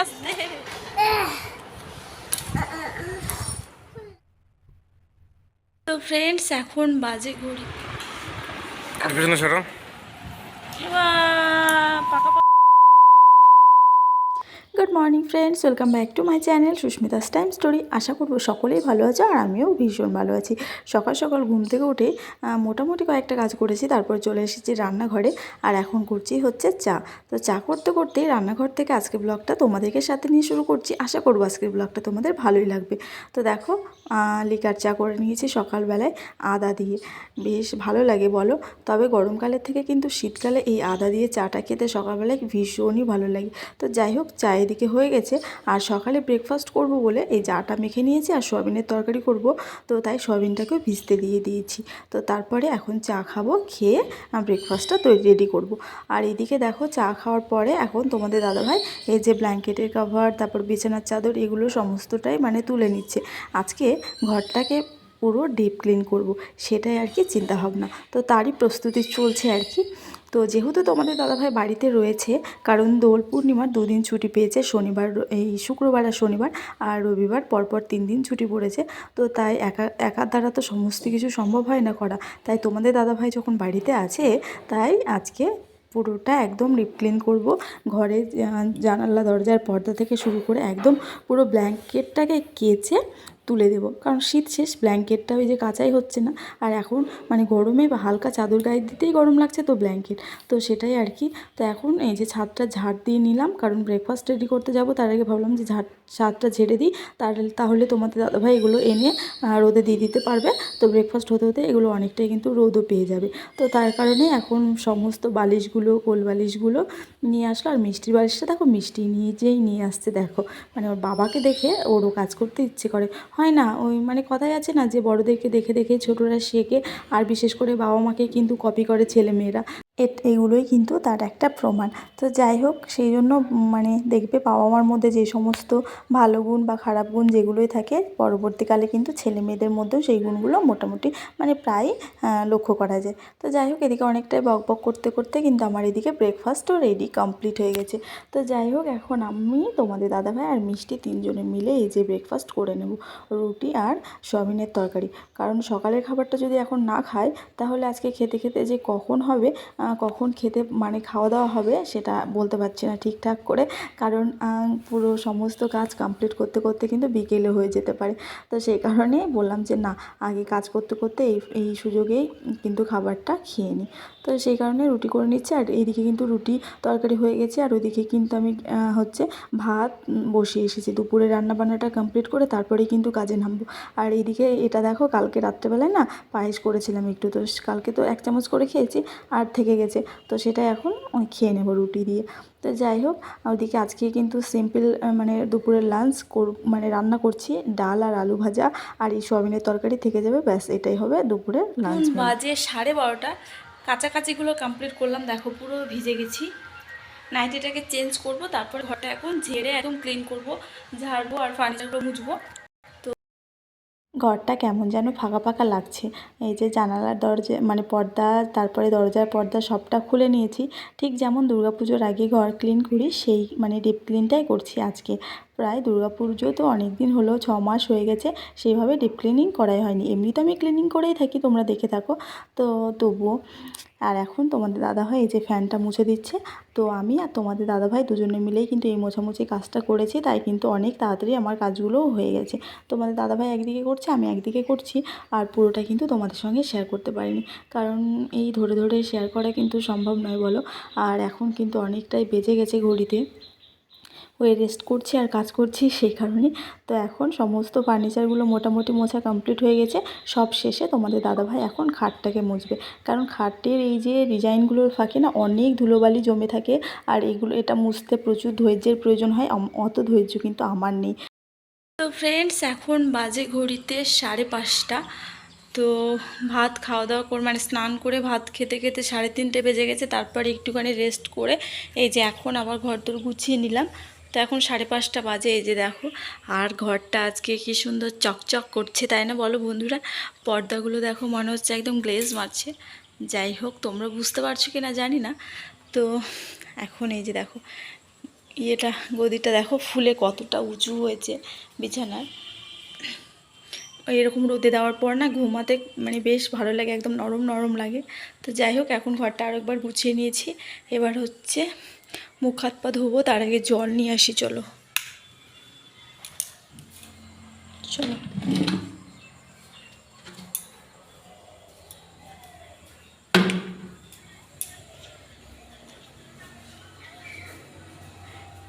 আস্তে তো ফ্রেন্ডস এখন বাজে ঘড়ি। পিছনে সরো পাকা good morning friends welcome back to my channel Susmita's time story আশা করব সকলেই ভালো আছে আর আমিও ভীষণ ভালো আছি। সকাল সকাল ঘুম থেকে উঠে মোটামুটি কয়েকটা কাজ করেছি, তারপর চলে এসেছি রান্নাঘরে। আর এখন করছি হচ্ছে চা। তো চা করতে করতেই রান্নাঘর থেকে আজকে ব্লগটা তোমাদেরকে সাথে নিয়ে শুরু করছি। আশা করব আজকের ব্লগটা তোমাদের ভালোই লাগবে। তো দেখো লিকার চা করে নিয়েছি সকালবেলায় আদা দিয়ে। বেশ ভালো লাগে বলো। তবে গরমকালের থেকে কিন্তু শীতকালে এই আদা দিয়ে চাটা খেতে সকালবেলায় ভীষণই ভালো লাগে। তো যাই হোক, চা এদিকে হয়ে গেছে। আর সকালে ব্রেকফাস্ট করব বলে এই চাটা মেখে নিয়েছি আর সোয়াবিনের তরকারি করব। তো তাই সোয়াবিনটাকেও ভিজতে দিয়ে দিয়েছি। তো তারপরে এখন চা খাব, খেয়ে ব্রেকফাস্টটা তৈরি রেডি করব। আর এদিকে দেখো চা খাওয়ার পরে এখন তোমাদের দাদাভাই এই যে ব্ল্যাঙ্কেটের কাভার তারপর বিছানার চাদর, এগুলো সমস্তটাই মানে তুলে নিচ্ছে। আজকে ঘরটাকে পুরো ডিপ ক্লিন করব, সেটাই আর কি চিন্তাভাবনা। তো তারই প্রস্তুতি চলছে আর কি। তো যেহেতু তোমাদের দাদাভাই বাড়িতে রয়েছে, কারণ দোল পূর্ণিমার দুদিন ছুটি পেয়েছে, শনিবার এই শুক্রবার আর শনিবার, আর রবিবার পরপর তিন দিন ছুটি পড়েছে। তো তাই একা, একার দ্বারা তো সমস্ত কিছু সম্ভব হয় না করা। তাই তোমাদের দাদাভাই যখন বাড়িতে আছে, তাই আজকে পুরোটা একদম ডিপ ক্লিন করব। ঘরে জানালা দরজার পর্দা থেকে শুরু করে একদম পুরো ব্ল্যাঙ্কেটটাকে কেচে তুলে দেবো। কারণ শীত শেষ ব্ল্যাঙ্কেটটা ওই যে কাঁচাই হচ্ছে না। আর এখন মানে গরমে বা হালকা চাদর গায়ে দিতেই গরম লাগছে তো ব্ল্যাঙ্কেট তো সেটাই আর কি। তো এখন এই যে ছাদটা ঝাড় দিয়ে নিলাম, কারণ ব্রেকফাস্ট রেডি করতে যাব। তার আগে ভাবলাম যে ঝাড়, ছাদটা ঝেড়ে দিই। তাহলে তাহলে তোমাদের দাদাভাই এগুলো এনে রোদে দিয়ে দিতে পারবে। তো ব্রেকফাস্ট হতে হতে এগুলো অনেকটাই কিন্তু রোদও পেয়ে যাবে। তো তার কারণে এখন সমস্ত বালিশগুলো, কোল বালিশগুলো নিয়ে আসলো। আর মিষ্টির বালিশটা দেখো, মিষ্টি নিজেই নিয়ে আসছে, দেখো। মানে ওর বাবাকে দেখে ওরও কাজ করতে ইচ্ছে করে। হয় না? ওই মানে কথাই আছে না যে বড়দেরকে দেখে দেখে ছোটরা শেখে, আর বিশেষ করে বাবা মাকে কিন্তু কপি করে ছেলে মেয়েরা এগুলোই কিন্তু তার একটা প্রমাণ। তো যাই হোক, সেই জন্য মানে দেখবে বাবা মার মধ্যে যে সমস্ত ভালো গুণ বা খারাপ গুণ যেগুলোই থাকে, পরবর্তীকালে কিন্তু ছেলে মেয়েদের মধ্যেও সেই গুণগুলো মোটামুটি মানে প্রায় লক্ষ্য করা যায়। তো যাই হোক, এদিকে অনেকটাই বক বক করতে করতে কিন্তু আমার এদিকে ব্রেকফাস্টও রেডি কমপ্লিট হয়ে গেছে। তো যাই হোক, এখন আমি, তোমাদের দাদাভাই আর মিষ্টি তিনজনে মিলে এই যে ব্রেকফাস্ট করে নেব, রুটি আর সয়াবিনের তরকারি। কারণ সকালের খাবারটা যদি এখন না খায়, তাহলে আজকে খেতে খেতে যে কখন হবে কখন খেতে মানে খাওয়া দাওয়া হবে সেটা বলতে পারছি না ঠিকঠাক করে। কারণ পুরো সমস্ত কাজ কমপ্লিট করতে করতে কিন্তু বিকেলে হয়ে যেতে পারে। তো সেই কারণে বললাম যে, না, আগে কাজ করতে করতে এই এই সুযোগেই কিন্তু খাবারটা খেয়ে নিই তো সেই কারণে রুটি করে নিচ্ছি। আর এইদিকে কিন্তু রুটি তরকারি হয়ে গেছে। আর ওইদিকে কিন্তু আমি হচ্ছে ভাত বসিয়ে এসেছি। দুপুরে রান্না বান্নাটা কমপ্লিট করে তারপরেই কিন্তু কাজে নামবো। আর এইদিকে এটা দেখো কালকে রাত্রেবেলায় না পায়েস করেছিলাম একটু। তো কালকে তো এক চামচ করে খেয়েছি আর থেকে গেছে। তো সেটা এখন খেয়ে নেব রুটি দিয়ে। তো যাই হোক ওদিকে আজকে কিন্তু সিম্পল মানে দুপুরের লাঞ্চ কর মানে রান্না করছি ডাল আর আলু ভাজা। আর এই সোয়াবিনের তরকারি থেকে যাবে ব্যাস এটাই হবে দুপুরের লাঞ্চ বাজে সাড়ে বারোটা। কাছাকাছিগুলো কমপ্লিট করলাম, দেখো পুরো ভিজে গেছি। নাইটিটাকে চেঞ্জ করব, তারপর ঘরটা এখন ঝেড়ে একদম ক্লিন করব, ঝাড়বো আর ফার্নিচারগুলো মুছবো। ঘরটা কেমন যেন ফাঁকা ফাঁকা লাগছে। এই যে জানালার দরজা মানে পর্দা, তারপরে দরজার পর্দা সবটা খুলে নিয়েছি। ঠিক যেমন দুর্গাপুজোর আগে ঘর ক্লিন করি, সেই মানে ডিপ ক্লিনটাই করছি আজকে। প্রায় দুর্গা পুজো তো অনেক দিন হলো, ছ মাস হয়ে গেছে, সেইভাবে ডিপ ক্লিনিং করাই হয়নি। এমনি তো আমি ক্লিনিং করেই থাকি, তোমরা দেখে থাকো। তো তবুও, আর এখন তোমাদের দাদাভাই এই যে ফ্যানটা মুছে দিচ্ছে, তো আমি আর তোমাদের দাদাভাই দুজনে মিলেই কিন্তু এই মোছামুছি কাজটা করেছি, তাই কিন্তু অনেক তাড়াতাড়ি আমার কাজগুলোও হয়ে গেছে। তোমাদের দাদাভাই একদিকে করছে, আমি একদিকে করছি, আর পুরোটা কিন্তু তোমাদের সঙ্গে শেয়ার করতে পারিনি। কারণ এই ধরে ধরে শেয়ার করা কিন্তু সম্ভব নয় বলো, আর এখন কিন্তু অনেকটাই বেজে গেছে ঘড়িতে। ওই রেস্ট করছি আর কাজ করছি সেই কারণে। তো এখন সমস্ত ফার্নিচারগুলো মোটামুটি মোছা কমপ্লিট হয়ে গেছে। সব শেষে তোমাদের দাদাভাই এখন খাটটাকে মুছবে। কারণ খাটের এই যে ডিজাইনগুলোর ফাঁকে না অনেক ধুলোবালি জমে থাকে আর এগুলো, এটা মুছতে প্রচুর ধৈর্যের প্রয়োজন হয়। অত ধৈর্য কিন্তু আমার নেই। তো ফ্রেন্ডস এখন বাজে ঘড়িতে সাড়ে পাঁচটা। তো ভাত খাওয়া দাওয়া করে মানে স্নান করে ভাত খেতে খেতে সাড়ে তিনটে বেজে গেছে। তারপরে একটুখানি রেস্ট করে এই যে এখন আবার ঘর তোর গুছিয়ে নিলাম। তো এখন সাড়ে পাঁচটা বাজে, এই যে দেখো। আর ঘরটা আজকে কি সুন্দর চকচক করছে, তাই না বলো বন্ধুরা? পর্দাগুলো দেখো মনে হচ্ছে একদম গ্লেজ মারছে। যাই হোক, তোমরা বুঝতে পারছ কি না জানি না। তো এখন এই যে দেখো, ইয়েটা, গদিটা দেখো, ফুলে কতটা উঁচু হয়েছে বিছানার। এরকম রোদে দেওয়ার পর না ঘুমাতে মানে বেশ ভালো লাগে, একদম নরম নরম লাগে। তো যাই হোক, এখন ঘরটা আরও একবার গুছিয়ে নিয়েছি। এবার হচ্ছে মুখ হাত পা ধোবো তার আগে জল নিয়ে আসি চলো। চলো।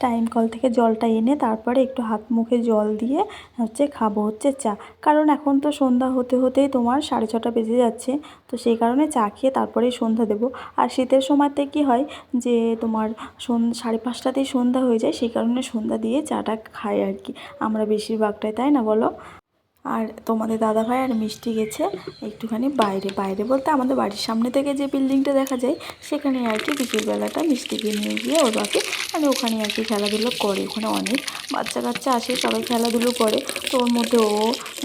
টাইম কল থেকে জলটা এনে তারপরে একটু হাত মুখে জল দিয়ে হচ্ছে খাব, হচ্ছে চা। কারণ এখন তো সন্ধ্যা হতে হতেই তোমার সাড়ে ছটা বেজে যাচ্ছে, তো সেই কারণে চা খেয়ে তারপরেই সন্ধ্যা দেব। আর শীতের সময়তে কি হয় যে তোমার সাড়ে পাঁচটাতেই সন্ধ্যা হয়ে যায়, সেই কারণে সন্ধ্যা দিয়ে চাটা খাই আর কি। আমরা বেশিরভাগটাই, তাই না বলো? আর তোমাদের দাদাভাই আর মিষ্টি গেছে একটুখানি বাইরে। বাইরে বলতে আমাদের বাড়ির সামনে থেকে যে বিল্ডিংটা দেখা যায়, সেখানে আর কি বিকেলবেলাটা মিষ্টিকে নিয়ে গিয়ে ওর বাকি মানে ওখানে আর কি খেলাধুলো করে। ওখানে অনেক বাচ্চা কাচ্চা আসে সবাই খেলাধুলো করে। তো ওর মধ্যে ও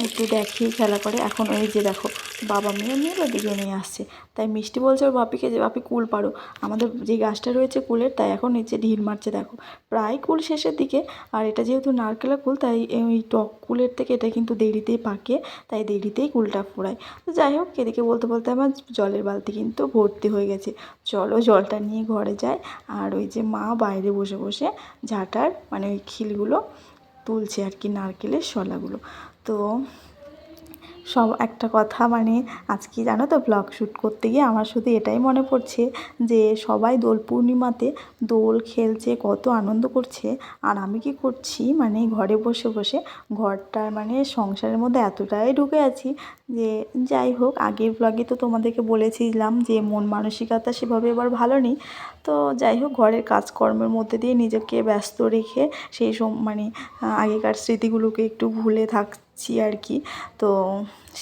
একটু দেখে খেলা করে। এখন ওই যে দেখো বাবা মেয়ে ওদিকে নিয়ে আসছে। তাই মিষ্টি বলছে ওর বাপিকে যে, বাপি, কুল পারো আমাদের যে গাছটা রয়েছে কুলের, তাই এখন নিচে ঢিল মারছে, দেখো। প্রায় কুল শেষের দিকে, আর এটা যেহেতু নারকেলের কুল, তাই এই টক কুলের থেকে এটা কিন্তু দেরিতেই পাকে, তাই দেরিতেই কুলটা ফোড়ায় তো যাই হোক, এদিকে বলতে বলতে আমার জলের বালতি কিন্তু ভর্তি হয়ে গেছে। চলো জলটা নিয়ে ঘরে যায় আর ওই যে মা বাইরে বসে বসে ঝাঁটার মানে ওই খিলগুলো তুলছে আর কি, নারকেলের শলাগুলো। তো সব একটা কথা মানে আজকে জানো তো ব্লগ শ্যুট করতে গিয়ে আমার শুধু এটাই মনে পড়ছে যে সবাই দোল পূর্ণিমাতে দোল খেলছে, কত আনন্দ করছে। আর আমি কি করছি মানে ঘরে বসে বসে ঘরটার মানে সংসারের মধ্যে এতটাই ঢুকে আছি যে যাই হোক, আগের ব্লগে তো তোমাদেরকে বলেছিলাম যে মন মানসিকতা সেভাবে এবার ভালো নেই। তো যাই হোক, ঘরের কাজকর্মের মধ্যে দিয়ে নিজেকে ব্যস্ত রেখে সেই সম মানে আগেকার স্মৃতিগুলোকে একটু ভুলে থাকছি আর কি। তো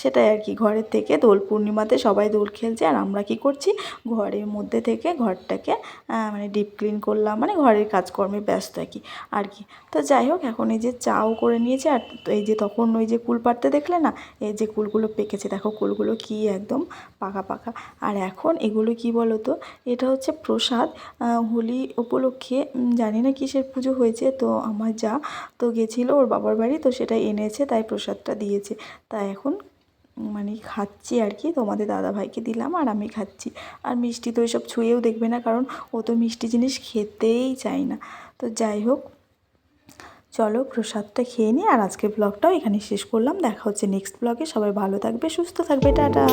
সেটাই আর কি, ঘরের থেকে দোল পূর্ণিমাতে সবাই দোল খেলছে আর আমরা কি করছি? ঘরের মধ্যে থেকে ঘরটাকে মানে ডিপ ক্লিন করলাম মানে ঘরের কাজকর্মে ব্যস্ত আর কি আর কি। তো যাই হোক, এখন এই যে চাও করে নিয়েছে আর এই যে তখন ওই যে কুল পাড়তে দেখলে না, এই যে কুলগুলো পেকেছে, দেখো কুলগুলো কি একদম পাকা পাকা। আর এখন এগুলো কি বলো তো এটা হচ্ছে প্রসাদ হোলি উপলক্ষে জানি না কিসের পুজো হয়েছে, তো আমার যা তো গেছিল ওর বাবার বাড়ি, তো সেটা এনেছে, তাই প্রসাদটা দিয়েছে। তাই এখন মানে খাচ্ছি আর কি, তোমাদের দাদাভাইকে দিলাম আর আমি খাচ্ছি। আর মিষ্টি তো এসব ছুঁয়েও দেখবে না, কারণ ও তো মিষ্টি জিনিস খেতেই চায় না। তো যাই হোক, চলো প্রসাদটা খেয়ে নিই আর আজকের ব্লগটাও এখানে শেষ করলাম। দেখা হচ্ছে নেক্সট ব্লগে। সবাই ভালো থাকবে, সুস্থ থাকবে, টাটা।